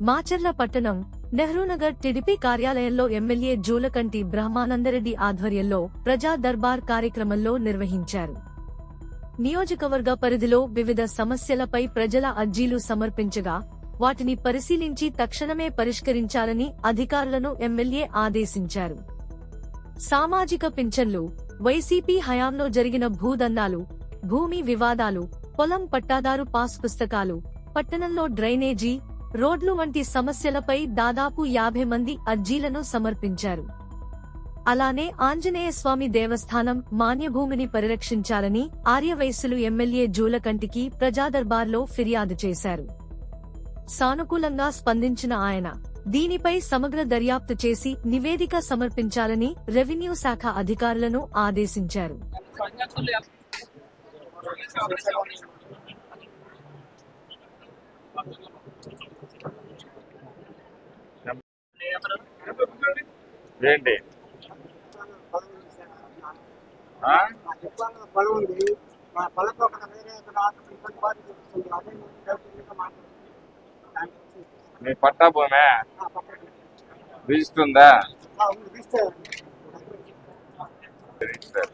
మాచర్ల పట్టణం నెహ్రూనగర్ టిడిపి కార్యాలయంలో ఎమ్మెల్యే జూలకంటి బ్రహ్మానందరెడ్డి ఆధ్వర్యంలో ప్రజా దర్బార్ కార్యక్రమంలో నిర్వహించారు. నియోజకవర్గ పరిధిలో వివిధ సమస్యలపై ప్రజల అర్జీలు సమర్పించగా వాటిని పరిశీలించి తక్షణమే పరిష్కరించాలని అధికారులను ఎమ్మెల్యే ఆదేశించారు. సామాజిక పింఛన్లు వైసీపీ హయాంలో జరిగిన భూదందాలు భూమి వివాదాలు పొలం పట్టాదారు పాస్ పుస్తకాలు పట్టణంలో డ్రైనేజీ రోడ్లు వంటి సమస్యలపై దాదాపు యాభై మంది అర్జీలను సమర్పించారు. అలానే ఆంజనేయ స్వామి దేవస్థానం మాన్యభూమిని పరిరక్షించాలని ఆర్యవయస్సులు ఎమ్మెల్యే జూలకంటికి ప్రజాదర్బార్లో ఫిర్యాదు చేశారు. సానుకూలంగా స్పందించిన ఆయన దీనిపై సమగ్ర దర్యాప్తు చేసి నివేదిక సమర్పించాలని రెవెన్యూ శాఖ అధికారులను ఆదేశించారు. ఏంటి? మీ పట్టా భూమే? ఆ పక్కన రిజిస్టర్.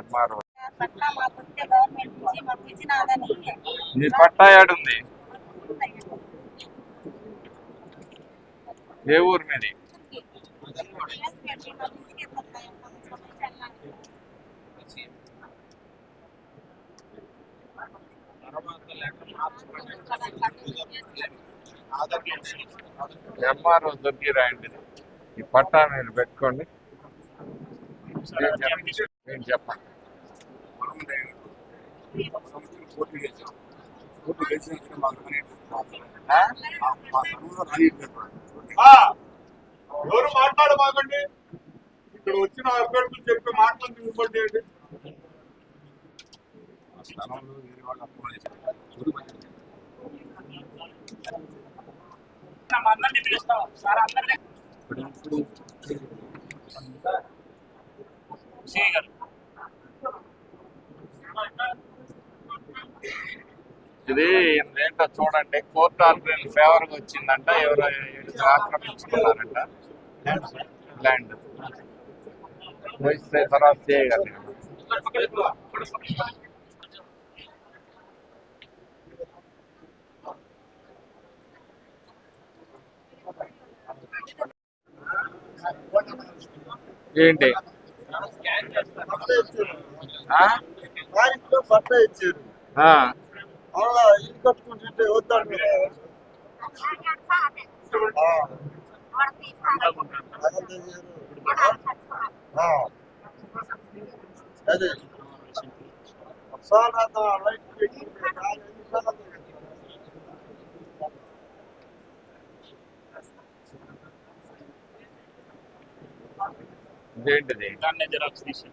ఎంఆర్ఓ. పట్టా మాకు వస్తే గవర్నమెంట్ నుంచి మాకు ఇచ్చినాదని మీ పట్టా ఏడుంది ఏ ఊరు మీది? ఎంఆర్ఓ దొరికి రాయండి ఈ పట్టా మీరు పెట్టుకోండి. నేను నేను చెప్పండి ఆ? ఎవరు మాట్లాడమాకండి ఇక్కడ వచ్చిన అభ్యర్థులు చెప్పే ఇంకోటి చేయండి అందరినీ పిలుస్తాం. సార్ అందరినీ. ఇది ఏంటో చూడండి. కోర్టు ఆర్డర్ ఫేవర్గా వచ్చిందంట. ఎవరు ఆక్రమించుకున్నారంట. ల్యాండ్. తర్వాత చేయగలి ఏంటి? పట్ట ఇచ్చారు. ఇల్లు కట్టుకుంటుంటే వద్దాడు. అదే. సార్ లైట్ పెట్టి ఇదేంటిది? దాన్ని జిరాక్స్ తీసి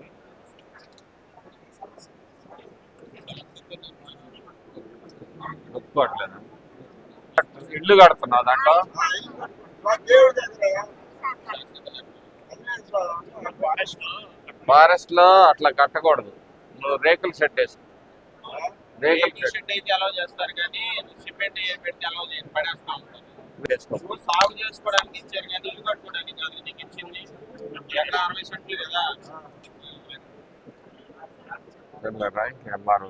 ఒప్పుకోవట్లేదు? ఇల్లు కడుతున్నావు దాంట్లో? ఫారెస్ట్లో అట్లా కట్టకూడదు. నువ్వు రేకుల షెడ్ వేసుకో. రేకుల షెడ్ అయితే అలౌ చేస్తారు కానీ సిమెంట్ ఏ పెట్టి అలౌ చేసి పడేస్తా ఉంటారు. సాగు చేసుకోవడానికి ఇచ్చారు కానీ ఇల్లు కట్టుకోవడానికి కాదు నీకు ఇచ్చింది. ఎకరా అరవై సెంట్లు కదా. ఎంఆర్ఓ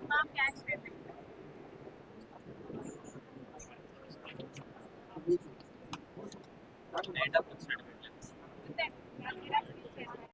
ఎంఆర్ఓ పట్టు. పట్టుకో పెద్ద